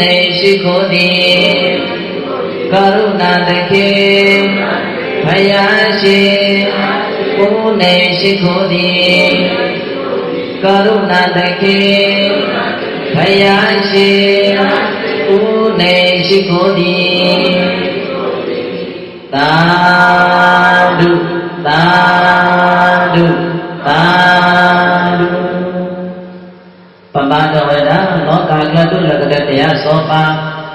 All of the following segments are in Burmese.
နေရှိခိုးသည်ကရုဏာတခေဘုရားရှိကိုနေရှိခိုးသည်ကရု လောကာကတုလကတတရားသောပါ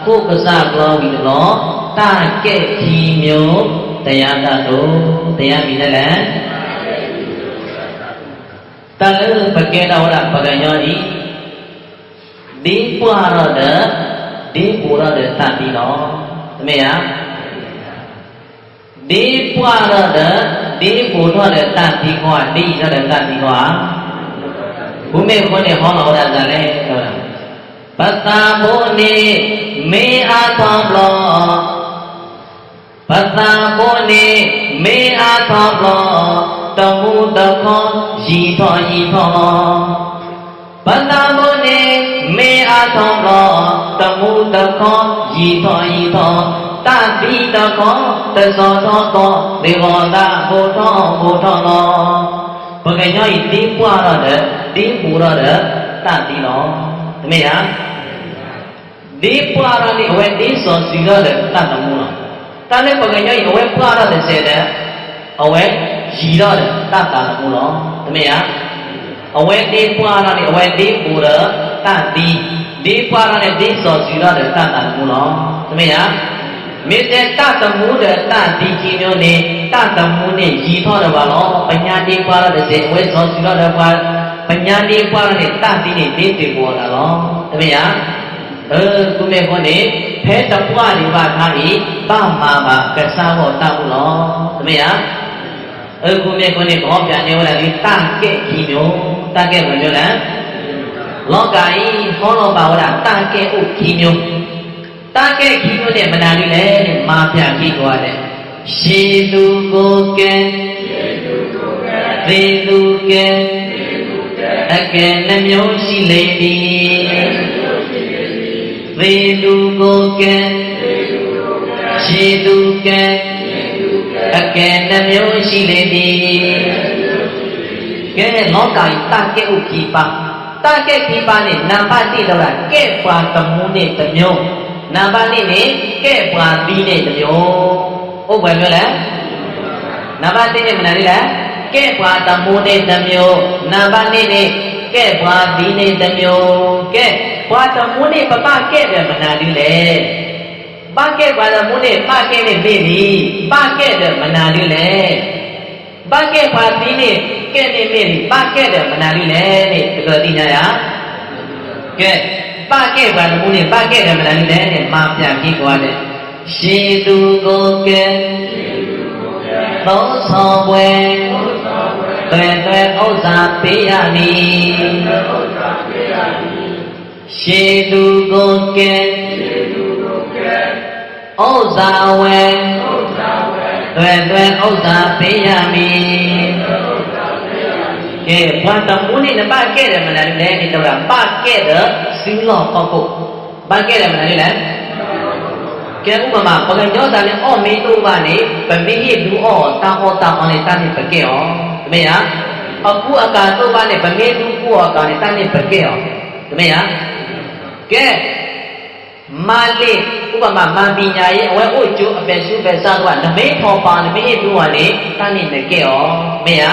ခုပစကောဝိလောတကဲ့ခီမျိုးတရားတတုတရားမိလည်းလည်းတလပကေတော်ရပကညောဤဒီပွားရတဲ့ဒီပူရတဲ့တတိတော်သမီးရဒီပွားရတဲ့ဒီပူရတဲ့တတိကောဒီရတဲ့တတိကောဘုမေခွန်းနဲ့ဟောတော်ရတာလေ ပတ္တာဘုနေမေအားသောလောပတ္တာဘုနေမေအားသောလောတမှုတခောရည်သောရည်သောပတ္တာဘုနေမေအားသောလောတမှုတခောရည်သောရည်သောတတိတခောတသောသောသောဒေဝတာဘုထောဘုထောလောဘဂညောဤတင်းပွားရတဲ့တင်းပူရတဲ့တတိလောတမေယ ဒီပွားရတဲ့အဝဲတင်းစောစီရတဲ့တတမှုလောတလည်းဘဂညောဤအဝဲပွားရတဲ့စေတဲ့အဝဲရီရတဲ့တတမှုလောတမေယအဝဲတင်းပွားရတဲ့အဝဲတင်းပူရတတိဒီပွားရတဲ့တင်းစောစီရတဲ့တတမှုလောတမေယမေတ္တာတမှုတဲ့တတိကြီးမျိုးနဲ့တတမှုနဲ့ရ ည်ထောတော့ပါလောပညာတိပွားရတဲ့စေအဝဲဆောင်စီတော့တဲ့ပွားပညာတိပွားရတဲ့တတိနဲ့ဒိဋ္ဌိပေါ်လာလောတမယအဲကုမေခွန်နေဖဲတပွားဒီပါထားပြီးပမာပါကစားဖို့တောက်လောတမယအဲကုမေခွန်နေဘောပြန်နေဝလာဒီတကဲ့ကြီးမျိုးတကဲ့ဘယ်မျိုးလဲလောကဤဟောလောပါဝရတကဲ့ဥကြီးမျိုးတာကဲ့ခီးလို့တဲ့မနာလေးလေတဲ့မာပြခီးသွားတဲ့ရှေသူကိုကဲသေသူကဲအကဲနှမျိုးရှိလေသည် သေသူကိုကဲရှေသူကဲအကဲနှမျိုးရှိလေသည်ကဲလောကီတာကဲ့ဥခီပါတာကဲ့ခီပါနဲ့နံပါတ်1တော့ကဲ့ပါတမှုနဲ့တမျိုးနံပါတ်2နဲ့ကဲ့ပွားပြီးတဲ့တမျိုးဟုတ်ပါပြောလဲနံပါတ်1နဲ့မနာလေးလားကဲ့ပွားတမိုးတဲ့တမျိုးနံပါတ်2နဲ့ကဲ့ပွားပြီးတဲ့တမျိုးကဲ့ ပွားတမိုးနဲ့ပပကဲ့တယ်မနာလေးလေပကဲ့ပွားတမိုးနဲ့ပကဲ့နဲ့ပြီးပြီပကဲ့တယ်မနာလေးလေပကဲ့ပွားပြီးနဲ့ကဲ့နဲ့ပြီးပြီပကဲ့တယ်မနာလေးလေတဲ့ဒီလိုသိကြရကဲပခဲ့ပါလို့နဲ့ပခဲ့တယ်မလားလဲတဲ့မာပြန်ပြီးသွားတယ်ရှင်သူကိုကဲသောဆောင်ပွဲတွေ့တွေ့ဥစ္စာပေးရမည် ရှင်သူကိုကဲဥစ္စာဝဲတွေ့တွေ့ဥစ္စာပေးရမည်ကဲဘာတမှုနဲ့ပခဲ့တယ်မလားလဲဒီတော့ပခဲ့တယ်စီလောပေါက်ဖို့ပခဲ့တယ်မလားလဲကဲဥပမာပကံကြောတာနဲ့အော့မင်းတို့ပါနေဗမိဟိလူအော့တာအော့တာအော်နဲ့တာနေပကဲဩတမေယအခုအကာတို့ပါနဲ့ဗမိလူကိုအကာနဲ့တာနေပကဲဩတမေယ ကဲမာလိဥပမာမန်ပညာရဲ့အဝဲအို့ကျိုးအပယ်စုပဲစားတော့နမိတ်ထောပါနမိတ်လူကလေတာနေနကဲဩမေယ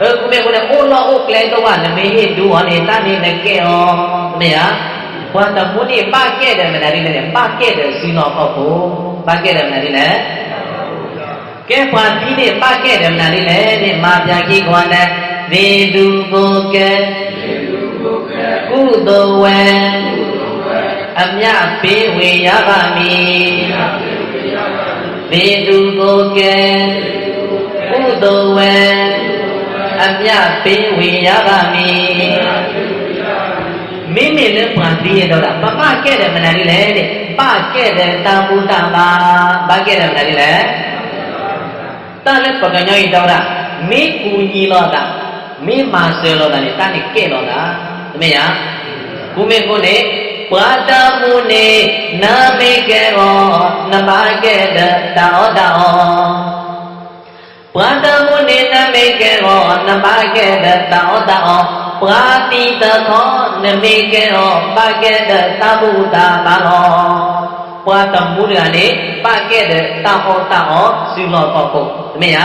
အဲကုမေကုလေအိုလောအိုကလဲတော့နမိတ်လူကနေတာနေနကဲဩမေယဘဝတမှုနေပခဲ့တယ်မလားဒီလေပခဲ့တယ်စီနောပေါက်ဖို့ပခဲ့တယ်မလားဒီလေကဲပွားပြီးနေပခဲ့တယ်မလားဒီလေဒီမာပြကြီးခွန်တဲ့သေသူကိုကဲ ကုသိုလ်ဝံအမြပေးဝေရပါမည်သေသူကိုကဲကုသိုလ်ဝံအမြပေးဝေရပါမည်မိမိလည်းပွားပြီးရတော့ပပခဲ့တယ်မလားလေတဲ့ပခဲ့တယ်တာမူတာပါပခဲ့တယ်မလားလေတာလည်းပကညိုဤတော့မိကူညီတော့တာမိမာဆယ်တော့တာလေတာနေခဲ့တော့တာ တမယကုမေကိုလေပွာတမှုနေနာမေကေရောနမကေတတောတောပွာတမှုနေနာမေကေရောနမကေတတောတောပွာတိတခောနမေကေရောပကေတသဗုဒ္ဓဘာလောပွာတမှုကနေပကေတတောတောစီလောပေါပုသမီးယာ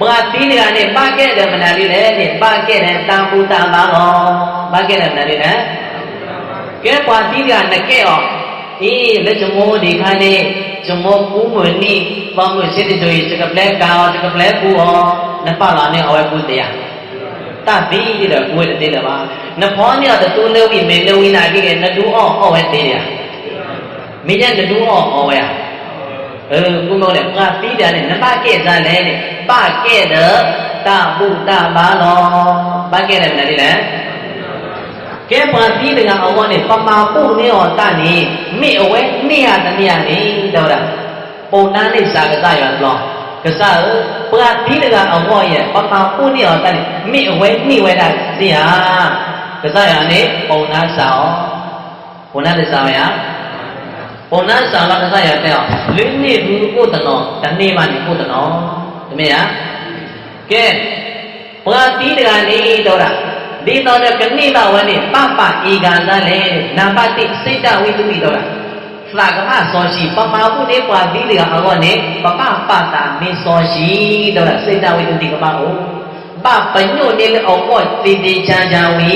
ဘာတီးနေတာနဲ့ပါခဲ့တယ်မနာလေးလည်းနဲ့ပါခဲ့တယ်တန်ပူတန်ပါအောင်ပါခဲ့တယ်မနာလေးနဲ့ကဲပွားတီးတာနဲ့ကဲအောင်အေးလက်ချမောဒီခါနေချမောပူးမနီပေါင်းလို့စစ်တဲ့ဆိုရင်စကပလက်ကောစကပလက်ပူအောင်နပလာနဲ့အဝဲပူတရားတပီးတဲ့ကိုယ်တည်းလည်းပါနဖောမြောက်တူနေပြီမင်းနေဝိနာကြီးကနတူအောင်ဟောဝဲသေးတယ်မင်းကနတူအောင်ဟောဝဲအဲဘုမောနဲ့ပါတီးတာနဲ့နမကဲ့စားလဲတဲ့ ပကဲ့တဲ့တပုတ္တဘာလောပကဲ့တယ်နဲ့လေကဲပါတိတယ်ကအဝါနဲ့ပမာပုနေောတနေမိအဝဲမိရတမရနေတော့လားပုံနာနဲ့စာကစားရလောကစားပရာတိတယ်ကအဝါရဲ့ပမာပုနေောတနေမိအဝဲမိဝဲတာစီဟာကစားရနေပုံနာဆောင်ပုံနာတဲ့ဆောင်ရပုံနာဆောင်ကစားရတဲ့လေးနှစ်ဘူးကိုတနောတနေ့မှနေကိုတနော တမရကဲပရာတိတယ်ကနေတော့လားဒီတော့ကနိဘဝနဲ့ပပဧကံသလေနံပါတ်1စိတ်တဝိတုပိတော့လားသာကမစောရှိပမာဟုနေပွားသီးလေအောနဲ့ပပပတာမင်းစောရှိတော့လားစိတ်တဝိတုတိကမဟုတ်ပပညုနေလေအောပေါ့တေတေချာချာဝီ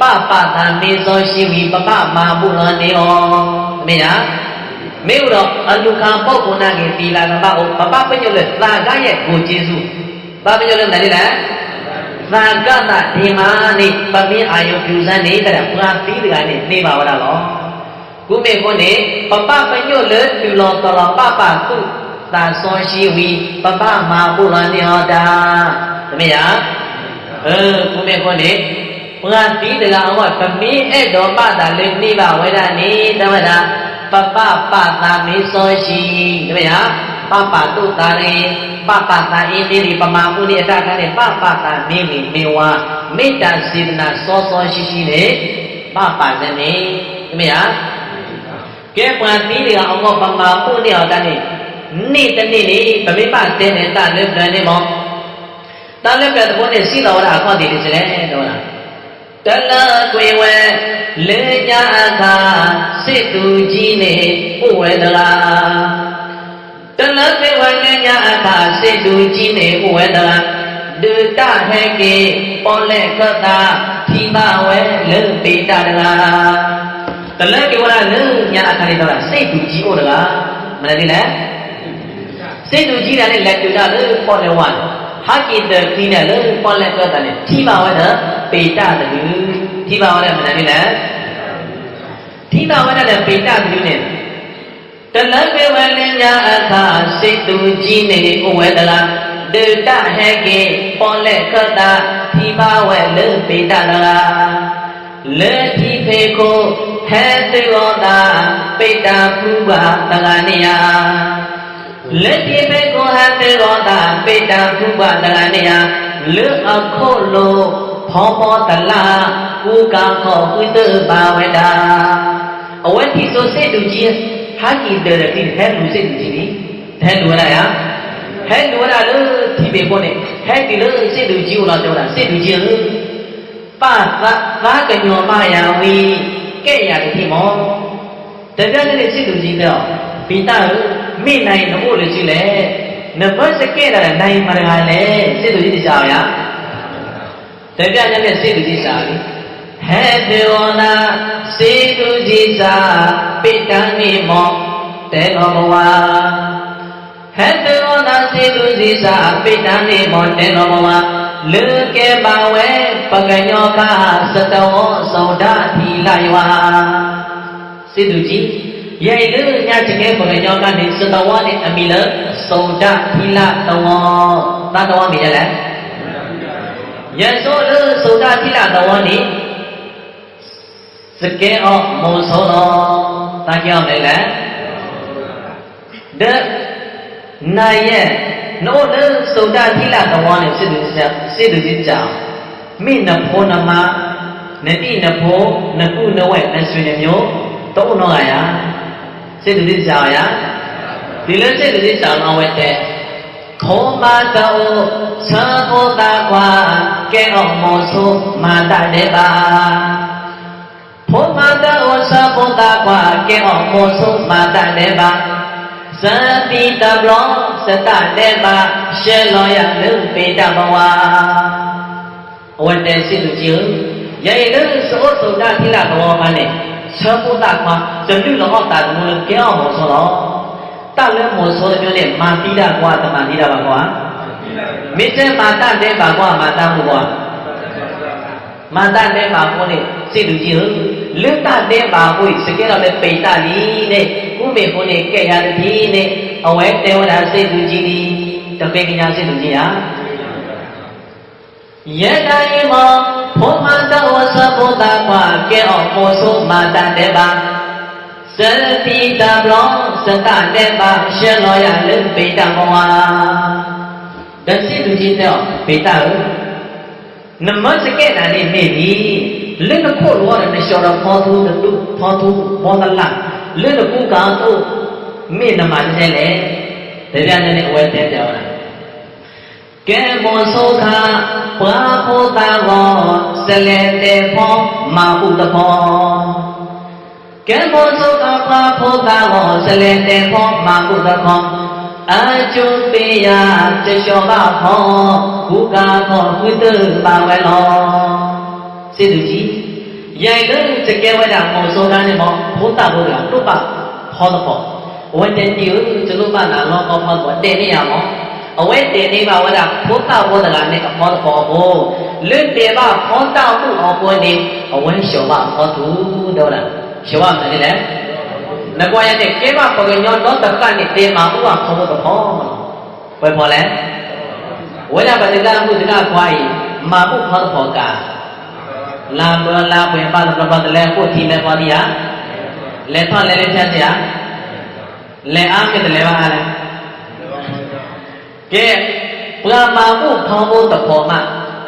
ပပတာမင်းစောရှိဝီပပမာဘုလနေဩမေယာ မေဥတော့အလူခံပုဂ္ဂိုလ်နာကေတီလာကမဟုတ်ပပပညုလေသာကရဲ့ကိုကျေစုဘာပညုလေတယ်လေသာကတဒီမာနိပမင်းအာယုပြုစံနေတဲ့ပရာတိတကနေနေပါဝရလောကုမေခွနေပပပညုလေပြုလောတရပပတုသာသောရှိဝီပပမာပုလနိဟောတာသမီးရအဲကုမေခွနေပရာတိတကအဝပမင်းအဲ့တော်ပတာလေနေပါဝရနေတမတာ ပပပတာမေသောရှိသမီးရပပတုတာရေပပတာအင်းဒီပမာမှုနိအတခနဲ့ပပတာနေမိမေဝမေတ္တာစေတနာစောစောရှိရှိနဲ့ပပဇနေတမယကဲပွားသီးတွေအောင်မပမာမှုနိအောင်တန်းနေနေ့တနေ့နေ့ဗမေပတဲနေတာလက်ပြန်နေမောတလက်ပြန်တဲ့ဘုန်းနဲ့စီတော်ရအခေါ်တည်တယ်စလဲတော့လား တလကွေဝဲလေညာအခါစစ်သူကြီးနေဥဝဲတလားတလသေဝနေညာအခါစေတုကြီးနေဥဝေဒရာဒုတဟေကေပေါ်လက်ခတာဖြီမဝဲလေပိတတရာတလကေဝရလေညာအခါနေတော့စေတုကြီးဥဒရာမလဲဒီလဲစေတုကြီးတာနဲ့လက်တူတာလေပေါ်လက်ဝါ ဟာကိတခိနဲ့လေပေါ်လက်ခတာနဲ့ဖြီမဝဲတာပိတတလူဖြီမဝဲမလဲဒီလဲဖြီမဝဲတဲ့ပိတတလူနဲ့တလကေဝလင်ညာအခါစိတ်သူကြီးနေဥဝေဒလာဒေတဟေကေပေါ်လက်ခတာဖြီပါဝဲလေပေတလာလေဖြီဖေကိုဟဲသေဝတာပိတာဖူပါတဂနိယ လေဖြီဖေကိုဟဲသေဝတာပိတာဖူပါတဂနိယလေအခုလိုဖောဖောတလာကုကာခောဝိတဘာဝဒာအဝတိဆိုစေတူကြီးဟာကိတရတိဟဲလူစိတ်ကြည့်ဒီဟဲလူရရဟဲလူရလို့ဒီပေပေါ်နေဟဲဒီလို့စိတ်လူကြီးကိုလာပြောတာစိတ်လူကြီးလို့ပါသာသာကညောမယဝီကဲ့ရတယ်ဒီမောတပြည့်တဲ့စိတ်လူကြီးတော့ ဘီတာကိုမိနိုင်တော့လို့ရှိလေနဘတ်စကဲတာနိုင်မှာကလည်းစိတ်တူကြီးစားရတပြညနဲ့စိတ်တူကြီးစားပြီဟဲ့ဒေဝနာစိတ်တူကြီးစားပိတံနိမောတေနောဘဝဟဲ့ဒေဝနာစိတ်တူကြီးစားပိတံနိမောတေနောဘဝလူကဲပါဝဲပကညောကသတဝောသောဒာသီလယဝစိတ်တူကြီး လူညချကေပကညောကနေသတဝောနဲ့အမိလသောဒသီလတဝောသတဝောမိရလဲယသောလူသောဒသီလတဝောနိစကဲအောင်မုံဆုံးတော့တာကြောင့်လေလေဒနိုင်ရဲ့နို့လေစုံတာတိလတဝါနဲ့စစ်သူစစ်သူစစ်ကြောင်မိနဖောနမနတိနဖို့နကုနဝဲနဆွေနှမျိုးသုံးတော့ရ စေတုတိစာရဒီလိုစေတုတိစာမဝဲတဲ့ခောမတောသာဘောတာကွာကဲအောင်မောဆိုမာတတဲ့ပါဖောမတောသာဘောတာကွာကဲအောင်မောဆိုမာတတဲ့ပါသတိတဘလောစတတဲ့ပါရှေလောရလူပေတဘဝအဝတ္တစိတုကျုရဲ့လည်းသောသုဒ္ဓတိလဘောမနဲ့ သောပုဒ္ဓကွာဇလူလောတာမူလကဲအောင်မောဆိုတော့တလည်းမောဆိုတဲ့မျိုးနဲ့မာတိဒကွာတမန်တိဒပါကွာမိစေမာတတဲ့ပါကွာမာတမှုကွာမာတတဲ့ပါကိုနဲ့စိတုကျုလွတ်တတဲ့ပါကိုစကဲတော့လည်းပိတလီနဲ့ဥမေကိုနဲ့ကဲ့ရတဲ့ဒီနဲ့အဝဲတေဝဒစိတုကြီးဒီတပေကညာစိတုကြီး ဟာယတိုင်မောဖောမန္တဝသဗုဒ္ဓကွာကဲအောင်မောဆိုမာတတဲ့ပါစတိတဘလောစတတဲ့ပါရှေလောရလူပိတမောဝါဒစိတုကြီးတော့ပိတဟုနမစကေနာနေနေပြီလက်နခုလောရနေရှောရဖောသူတုဖောသူဘောဒလာလက်နခုကတော့မေနမတဲ့ လေတရားနဲ့အဝဲတဲ့ပြောတာကဲမောသောခာဘာဘောတာဘောစလေတေဖောမာဟုတဖောကဲမောသောခာဘာဘောတာဘောစလေတေဖောမာဟုတဖောအကျုပိယတလျှောကဖောဘုကာခောဝိတ္တပါဝဲလောစေသူကြီးရိုင်လုံးစကဲဝဒမောသောခာနေမောဘုတ္တဘုရားတုပ္ပဖောတဖောဝတ္တတိယကျလုပနာလောကောဖောတေနေယမော အဝဲတေနေပါဝဒဘုတ္တဘောဒကနဲ့အမောဖောဘောလွတ်တေပါဖောတောက်မှုအောင်ပွဲနေအဝဲလျှောပါဖောသူတော့လားလျှောပါမယ်လေနကွာရတဲ့ကေမပကညောတော့တကနေတေမာဥဟာခေါ်တော့ဖောဘယ်ဖောလဲဝဲလာပါဒကမှုဒကခွားဤမာမှုဖောဖောကလာဘလာပွင့်ပါတော့ပါတလဲကိုထီလဲပါဒီဟာလဲဖလဲလဲဖြတ်စရာလဲအားမြတဲ့လဲပါအားလဲ ကဲပရမာမှုဖောင်းဖို့တဖော်မှ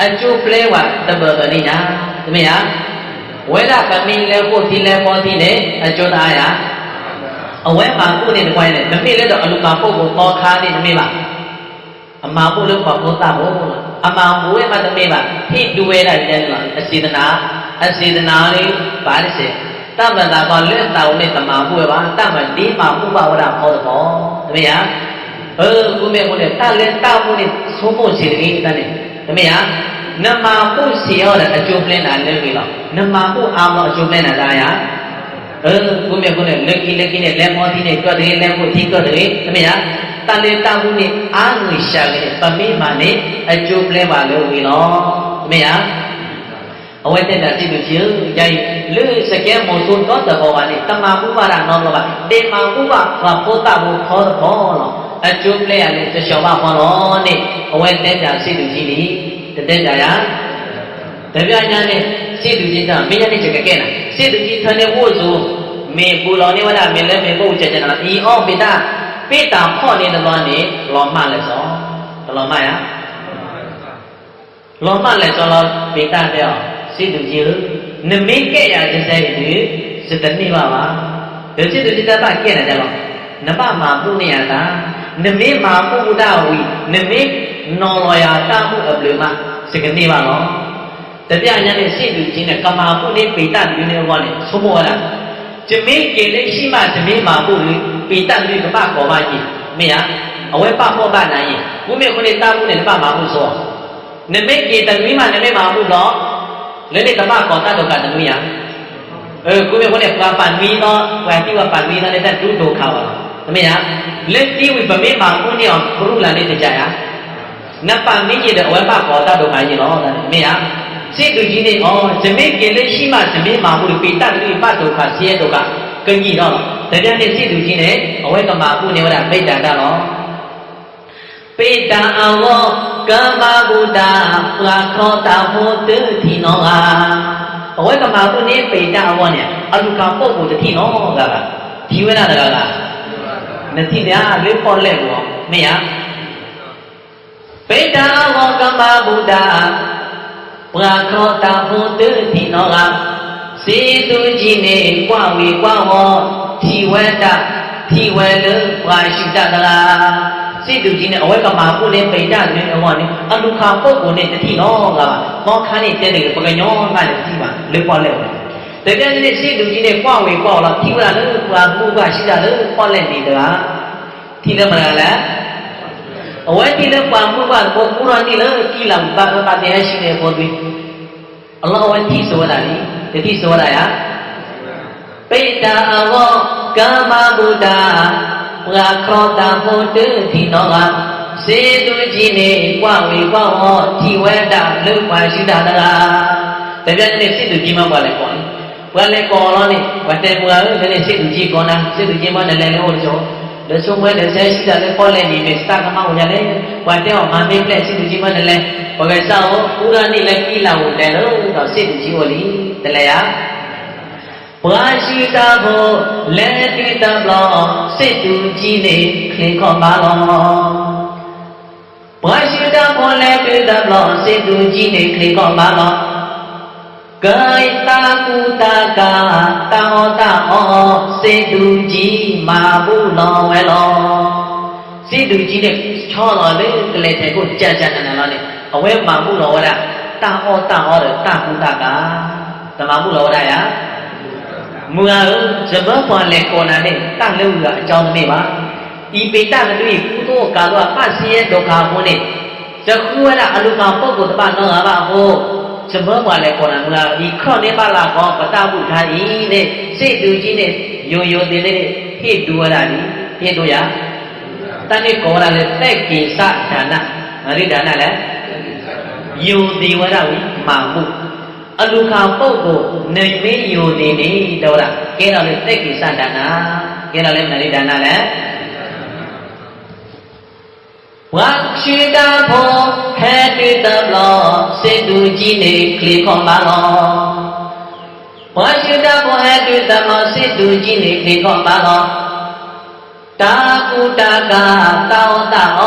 အကျိုးပလဲဝတဘကနိညာသမီးဟာဝဲလာကမင်းလဲကိုဒီလဲပေါ်ဒီနဲ့အကျိုးသားရအဝဲမှာကိုနဲ့ကွိုင်းနဲ့သမီးလဲတော့အလူမှာပုတ်ကိုပေါ်ခါနေသမီးပါအမာပုလို့ပေါ်ပေါ်တာဘောအမာမွေးမှာသမီးပါဖိဒူဝဲတာတဲ့လားအစေတနာအစေတနာလေးပါလိစေတမ္ပတာကလက်တောင်နဲ့တမာပွေပါတမဒီမှာပုပ္ပဝရဟောတော်သမီးဟာ เออကိုမေကိုလေတလဲတောက်မှုနဲ့သုံးဖို့စီတကြီးတန်းနေသမီးဟာနမပုစီရောတဲ့အကျိုးပလင်းတာလဲပြီလားနမပုအာမောအကျိုးပလင်းတာလားယာเออကိုမေကိုလေလက်ကြီးလက်ကြီးနဲ့လက်မောကြီးနဲ့တွတ်တယ်လက်ကိုကြီးတွတ်တယ်သမီးဟာတလဲတောက်မှုနဲ့အာငွေရှာခဲ့ပမေမာနဲ့အကျိုးပလင်းပါလို့ပြီနော်သမီးဟာအဝဲတက်တာစိတ်ကိုကျရိုက်လူစကဲမောဆိုတော့တဘောပါနဲ့တမပုပါရနောလောပါတေမပုပါဘာပိုတာဘခေါ်တော့လော အကျိုးပလဲရလေတလျှော်ပါဟောတော့နဲ့အဝဲတက်တာစိတ်သူကြီးလေတက်တာရတပြညာနဲ့စိတ်သူကြီးကမင်းရတဲ့ချက်ကကဲနာစိတ်သူကြီးထန်တဲ့ဝို့ဆိုမေပူလောင်နေဝဒမင်းလည်းမေပုတ်ချက်ချင်တာဤအောပိတာပိတာဖော့နေတယ်လို့နေလောမလဲစောတလောမရလောမလဲစောလောပိတာတဲ့စိတ်သူကြီးနမိတ်ကဲ့ရတဲ့စိတ်သူစတနိပါပါဒီစိတ်သူကြီးတပတ်ကဲ့နေကြတော့ နပမာပုနေယတာနမေမာပုဒ္ဒဝီနမေနော်လောယာတမှုအပလမစကနေပါနော်တပြညာနဲ့စိတ်လူချင်းနဲ့ကမာပုနေပိတလူနေဘောလေသုံးမောလားဇမေကေလေးရှိမှဇမေမာပုလူပိတလူကပကောပါကြီးမေယအဝဲပမောပနိုင်ရင်ဘုမေခုနေတာမှုနဲ့ကပမာပုဆိုနမေကေတလူမှနမေမာပုတော့လေလေကပကောတတော့ကတလူရ kumbe kone kwa panwino watiwa panwino leta dudo kawa amenya leti wi bame ma kone on prula ne te jaya na pa mi je de wa pa ko ta do ma yin lo na amenya si du ji ne o jame ke le shi ma jame ma hu pi ta lu pa do kha si ye do ka kan yi lo da ya ne si du ji ne o wa ka ma ku ne wa da pai da da lo pai da a wo ka ma bu da la ko ta ho te ti no a အဝဲကမာကုနေပေတအဝေါနဲ့အလူကပုတ်ကိုတတိနော်ကကဒီဝဲနာတကကမတိတရားလေပေါ်လဲကောမရပေတအဝေါကမာဘုဒ္ဓပရာခောတာဘုတတိနောကစေသူကြီးနေကွာဝေကွာဟောဓိဝတဓိဝလပရာရှိတတလား စေသူကြီးနဲ့အဝဲကမှာပုနေပိဋကနဲ့ဟောနေအလူခါပုဂ္ဂိုလ်နဲ့တတိနောကပါမောခါနေတဲ့တယ်ပကညောကလည်းကြည့်ပါလေပေါ်လဲတကယ်ကြီးစေသူကြီးနဲ့ကွာဝေကွာလာထီဝဲလူပရာမှုကရှိတာလေပေါ်လဲနေတာထီလည်းမလားအဝဲတိလည်းပါမှုပါကိုကုရ်အာန်တိလည်းကြည်လာပါပါတရားရှိနေပေါ်ပြီးအလ္လာဟ်ဝတိဆိုတာလေတတိဆိုတာရပိတ္တာအဝကာမဗုဒ္ဓ ရာခောတာဘုဒ္ဓဒီနောကစေတုကြီးနေကွာဝေကွာဟောဒီဝဲတာလုပါရှိတာတလားတပြည့်နဲ့စေတုကြီးမှပါလေကွာဘယ်လေကောလောနေဝတ်တယ်ဘုရားလည်းစေတုကြီးကောနာစေတုကြီးမှလည်းလည်းဟောကြော le sumwe le se si da le pole ni me sta kama ho ya le wa te o ma me ple si tu ji ma le ba ga sa ho pura ni le ki la ho le lo do si tu ji ho li de le ya bra shi ta bo le ti ta blo si tu ji ne khle kho ba lo bra shi ta bo le ti ta blo si tu ji ne khle kho ba lo ကဲတာကုတာကာတောတာဩစေတုကြီးမာဘူးလောဝဲလောစေတုကြီးနဲ့ချောတော်လေကလေးတဲ့ကိုကြာကြာနာနာလေးအဝဲမာဘူးလောဝရတာဩတာဩရတာကုတာကာတမဘူးလောဝရရ မူအားဇဘပွန်လေကောနာနဲ့တန်လို့ကအကြောင်းမေးပါဤပိတကတိကုသောကာလောပစီယဒုက္ခဘုန်နဲ့ဇခုဝရအလုကပုဂ္ဂိုလ်တပနောငါပါဟောစဘောပါလေခေါ်တာမလားဒီခေါနေပါလာကောပတဘုထားဤတဲ့စိတ်သူကြီးနဲ့ယုံယုံတင်တဲ့ဟိတူရတာဒီဟိတူရတဏိကောရလေတဲ့ကိစ္စဒါနအရိဒါနလေယုံဒီဝရဝိမာမှု အလူခါပုတ်ကိုနေမင်းယုံနေနေတော့လားကဲတော့လေတဲ့ကိစ္စဒါနကဲတော့လေအရိဒါနလေဝါရှိတာဖို့ဟဲ့တွေ့တလောစေတူကြီးနေကလေးခွန်ပါလောဝါရှိတာဖို့ဟဲ့တွေ့တလောစေတူကြီးနေကလေးခွန်ပါလောတာကုတကာတောင်းတာဩ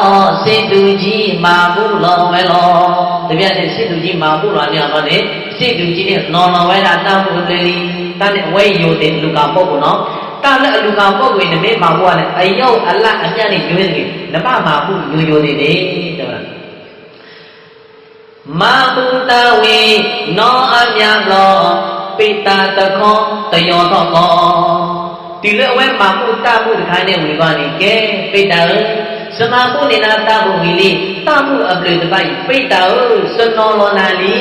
စေတူကြီးမာဘူးလောဝဲလော တပြည့်တဲ့စေတူကြီးမာဘူးလောနေတော့လေစေတူကြီးနဲ့နော်နော်ဝဲတာတောင်းဘူးလေတာနဲ့အဝဲယိုတဲ့လူကပုတ်ကောနော်တာလည်းအလူကပုတ်ကိုနမေမာဘူးကလည်းအယုတ်အလတ်အမြတ်နဲ့ယွေးနေနမမာဘူးယိုယိုနေနေတော့လားမာပုတဝေနောအမြတ်လောပိတာတခောတယောတော့ကောဒီလေဝဲမာပုတမှုတခိုင်းနဲ့ဝင်ပါနေကဲပိတာ စမပုနေတာတဘုဝီလီတမှုအပလေတပိုက်ပိတာစနောလောနာလီ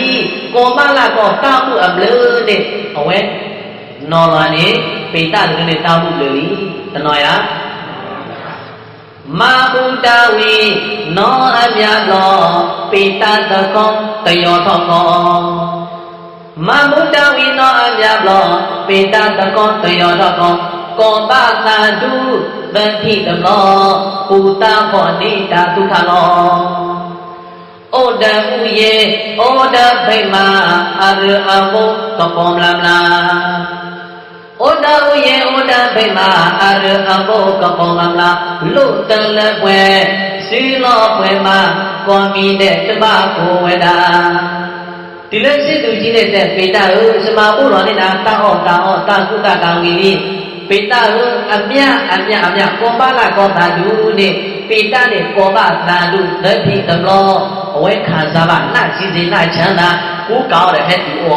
ကောမလာကောတမှုအပလေတဲ့အဝဲနော်လာနေပိတာတကနေတမှုလေလီတနော်ရမာဘုဒ္ဓဝေနောအမြတ်လောပိတတကောတယောသောကောမာဘုဒ္ဓဝေနောအမြတ်လောပိတတကောတယောသောကော ကောပသာဓုသတိတလောပူတာခောနေတာဒုက္ခလောဩဒဟုယေဩဒဗိမာအရအဘုသပောမလမလားဩဒဟုယေဩဒဗိမာအရအဘုကပောမလလုတလပွေစီလောပွေမှာကောမီတဲ့တပကိုဝဒဒီလက်စစ်သူကြီးတဲ့ပေတာဟုစမဘုရောနေတာတာဟောတာဟောတာကုတကံဝီ ပေတာဟုအမြအမြအမြကောပါလာကောတာဒုနေပေတာနဲ့ကောပါသာဒုသတိတလောအဝဲခံစားပါနစီစီနချမ်းသာကိုကောင်းတဲ့ဟဲ့ဒီဩ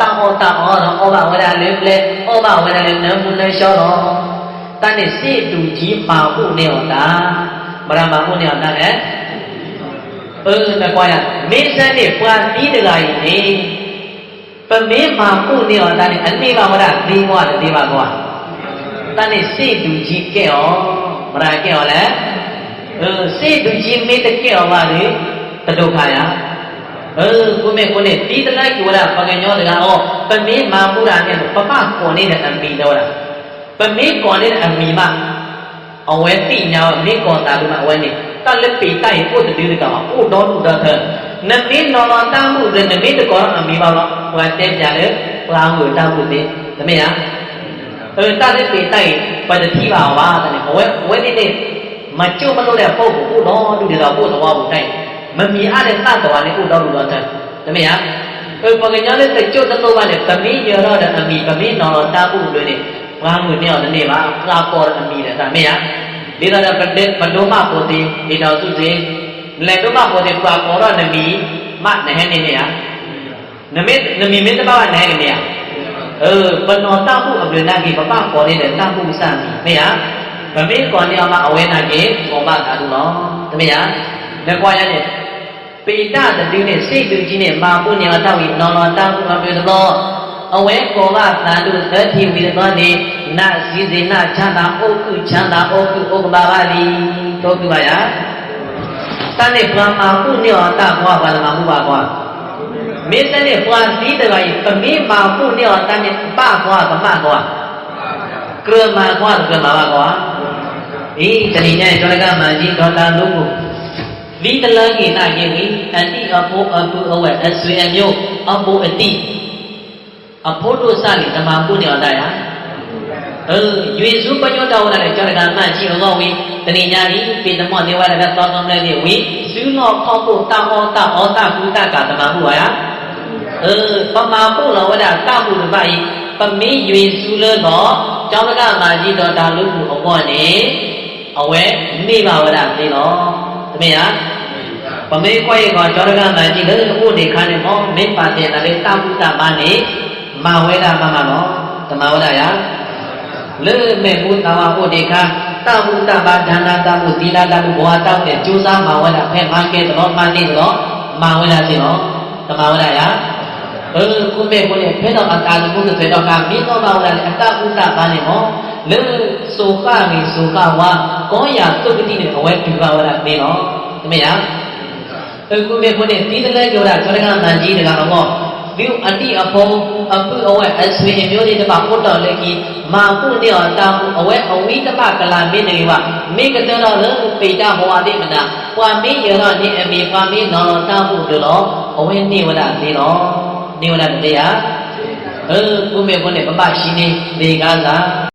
တာဟောတာဟောတော့ဩဘဝရလေလေဩဘဝရလေနမုနေလျှောတော့တန်နဲ့စေတူကြီးပါဖို့နေတော့တာမရမဖို့နေတော့တာလေเออမကွာရမင်းစက်နဲ့ပွာပြီးတကားကြီးနေပမင်းမှာဖို့နေတော့တာနဲ့အနေပါဝရဒီဘွားဒီပါကွာ တန်နဲ့စေတူကြီးကဲ့ဩမရကဲ့ဩလဲเออစေတူကြီးမင်းတကဲ့ဩပါလေတဒုက္ခရเออကိုမေကိုနေဒီတလိုက်ကိုလာပကညောတကားဩပမင်းမှာပူတာနဲ့ပပကောနေတဲ့အမီတော့လားပမင်းကောနေတဲ့အမီမှာအဝဲတိညာမင်းကောတာလို့အဝဲနေတလက်ပေတိုက်ကိုတည်းတကောင်အိုတော်လူတာတဲ့နမင်းနော်နော်တမ်းမှုတဲ့နမင်းတကောအမီပါတော့ဟိုတဲပြလေပလာမှုတမ်းမှုတဲ့တမင်း 所以大家别带把这提娃娃的呢，我我的呢，嘛就么多的包裹不老，就得到不多不带，没米阿的啥多的不到不到的，怎么样？所以我跟你讲，这就这多吧的，咱们有了的，咱们咱们拿了大部分的，我们没有的呢吧，拉过了咱们的，怎么样？你那那本地本土嘛，本地你到处去，来都嘛本地挂过了，咱们嘛那些呢呀？那没那没没得办法，那些呢呀？ ဒုမပိုတိဒီတော်သူစီလေဒုမပိုတိပလာကောရနမီမနဟနေနေယနမေနမီမေတ္တဘာနဟနေနေယเออปนอตาปุอเบนากีปปะขอနေတဲ့တပုစံမေယဗမေကောနေအောင်အဝဲနာကေဘောမသာတုလောတမေယလက်ကွာရတဲ့ပေတတတိနဲ့စိတ်တူကြီးနဲ့မာပုညောတောက်ဤနောနောတပုအပေသောအဝဲကောကသာတုသတိဝိရသောနေနစီစေနချမ်းသာဩကုချမ်းသာဩကုဩကဘာပါလိတောကုပါယတန်နေဗြဟ္မာပုညောတဘောဘာလမမှုပါကွာ မေတ္တနဲ့ပွားသီးတကကြီးပမေမာဖို့နဲ့အောင်တန်းနဲ့ပပွားပမကွာကရမကွာကရမပါကွာအေးတဏိနဲ့ဒေါကမကြီးဒေါတာလို့ကိုလီတလန်ကိနာယေဝိအတိအဖို့အပုအဝဲအဆွေအမျိုးအဖို့အတိအဖို့တို့စလိဓမ္မဖို့နဲ့အောင်တရားအဲရွေစုပညောတော်နဲ့ကြောင့်ကမှကြည့်အောင်ဝေတဏိညာဤပေတမောနေဝရကသောသောနဲ့ဝေစုနောခေါဖို့တာဟောတာဟောတာကုတကဓမ္မဟုဟာ เออปมาပုလောဝဒတပုတပိုင်ပမေးရွေစုလို့တော့ကျောင်းကမာကြီးတော်ဒါလူကူအပေါ်နေအဝဲနေပါဝဒသိတော့တမယပမေးခွဲကောကျောင်းကမာကြီးလို့ဥဒေခါနေမောမေပါတဲ့လေတပုတမနေမာဝဲတာမမမောတမဝဒယလေမေဘုတဝဥဒေခါတပုတဘာဒါနာတပုသီလာတပုဘောတောက်တဲ့ကျိုးစားမာဝဒဖဲမာကဲတော့မနေတော့မာဝဒသိတော့တမဝဒယ เออคุณแม่คนเนี่ยเพศอาการคุณจะเสดอกามีတော့ပါလာအတဥတဘာနေမောလေဆိုကနေဆိုကဝါကောရသုကတိနဲ့အဝဲပြပါဝလာနေတော့တမယเออคุณแม่คนเนี่ยဒီတလဲကြောတာကျောရကတန်ကြီးတကတော့မောဒီအတိအဖုံအပုအဝဲအဆွေမျိုးတွေတပါပုတ်တော်လေကြီးမာပုနေောတာပုအဝဲအဝိတပကလာမင်းတွေပါမိကတတော်လေပေတာဘဝတိမနာပွာမင်းရတော့နေအမေပါမင်းနော်တာပုတို့တော့အဝဲနေဝဒနေတော့ နေဝရတရားเออကိုမေကိုနဲ့ပပရှိနေဒီကားသာ